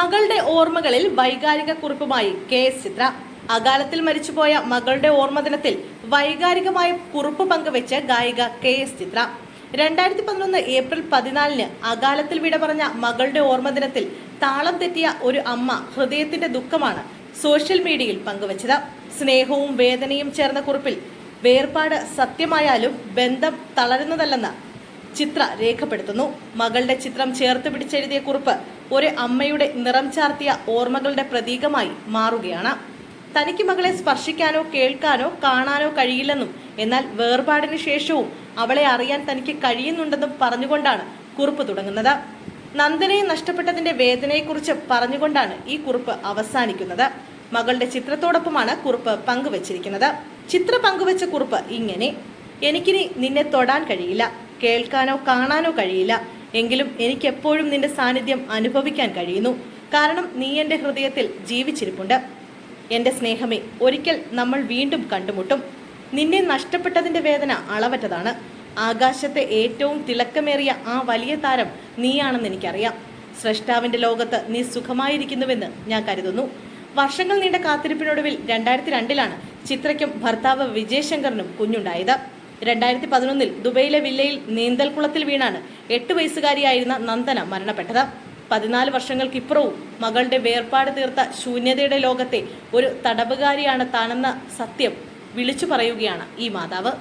മകളുടെ ഓർമ്മകളിൽ വൈകാരിക കുറിപ്പുമായി കെ എസ് ചിത്ര. അകാലത്തിൽ മരിച്ചുപോയ മകളുടെ ഓർമ്മദിനത്തിൽ വൈകാരികമായ കുറിപ്പ് പങ്കുവെച്ച് ഗായിക കെ എസ് ചിത്ര. രണ്ടായിരത്തി പതിനൊന്ന് ഏപ്രിൽ പതിനാലിന് അകാലത്തിൽ വിട പറഞ്ഞ മകളുടെ ഓർമ്മദിനത്തിൽ താളം തെറ്റിയ ഒരു അമ്മ ഹൃദയത്തിന്റെ ദുഃഖമാണ് സോഷ്യൽ മീഡിയയിൽ പങ്കുവച്ചത്. സ്നേഹവും വേദനയും ചേർന്ന കുറിപ്പിൽ വേർപാട് സത്യമായാലും ബന്ധം തളരുന്നതല്ലെന്ന് ചിത്ര രേഖപ്പെടുത്തുന്നു. മകളുടെ ചിത്രം ചേർത്ത് പിടിച്ചെഴുതിയ കുറിപ്പ് ഒരു അമ്മയുടെ നിറം ചാർത്തിയ ഓർമ്മകളുടെ പ്രതീകമായി മാറുകയാണ്. തനിക്ക് മകളെ സ്പർശിക്കാനോ കേൾക്കാനോ കാണാനോ കഴിയില്ലെന്നും എന്നാൽ വേർപാടിന് ശേഷവും അവളെ അറിയാൻ തനിക്ക് കഴിയുന്നുണ്ടെന്നും പറഞ്ഞുകൊണ്ടാണ് കുറിപ്പ് തുടങ്ങുന്നത്. നന്ദനയെ നഷ്ടപ്പെട്ടതിന്റെ വേദനയെക്കുറിച്ച് പറഞ്ഞുകൊണ്ടാണ് ഈ കുറിപ്പ് അവസാനിക്കുന്നത്. മകളുടെ ചിത്രത്തോടൊപ്പമാണ് കുറിപ്പ് പങ്കുവച്ചിരിക്കുന്നത്. ചിത്ര പങ്കുവച്ച കുറിപ്പ് ഇങ്ങനെ എനിക്കിനി നിന്നെ തൊടാൻ കഴിയില്ല. കേൾക്കാനോ കാണാനോ കഴിയില്ല. എങ്കിലും എനിക്കെപ്പോഴും നിന്റെ സാന്നിധ്യം അനുഭവിക്കാൻ കഴിയുന്നു. കാരണം നീ എന്റെ ഹൃദയത്തിൽ ജീവിച്ചിരിപ്പുണ്ട്. എന്റെ സ്നേഹമേ ഒരിക്കൽ നമ്മൾ വീണ്ടും കണ്ടുമുട്ടും. നിന്നെ നഷ്ടപ്പെട്ടതിന്റെ വേദന അളവറ്റതാണ്. ആകാശത്തെ ഏറ്റവും തിളക്കമേറിയ ആ വലിയ താരം നീയാണെന്ന് എനിക്കറിയാം. സ്രഷ്ടാവിന്റെ ലോകത്ത് നീ സുഖമായിരിക്കുന്നുവെന്ന് ഞാൻ കരുതുന്നു. വർഷങ്ങൾ നീണ്ട കാത്തിരിപ്പിനൊടുവിൽ രണ്ടായിരത്തി രണ്ടിലാണ് ചിത്രയ്ക്കും ഭർത്താവ് വിജയശങ്കറിനും കുഞ്ഞുണ്ടായത്. രണ്ടായിരത്തി പതിനൊന്നിൽ ദുബൈയിലെ വില്ലയിൽ നീന്തൽക്കുളത്തിൽ വീണാണ് എട്ട് വയസ്സുകാരിയായിരുന്ന നന്ദന മരണപ്പെട്ടത്. പതിനാല് വർഷങ്ങൾക്കിപ്പുറവും മകളുടെ വേർപാട് തീർത്ത ശൂന്യതയുടെ ലോകത്തെ ഒരു തടവുകാരിയാണ് താനെന്ന സത്യം വിളിച്ചു പറയുകയാണ് ഈ മാതാവ്.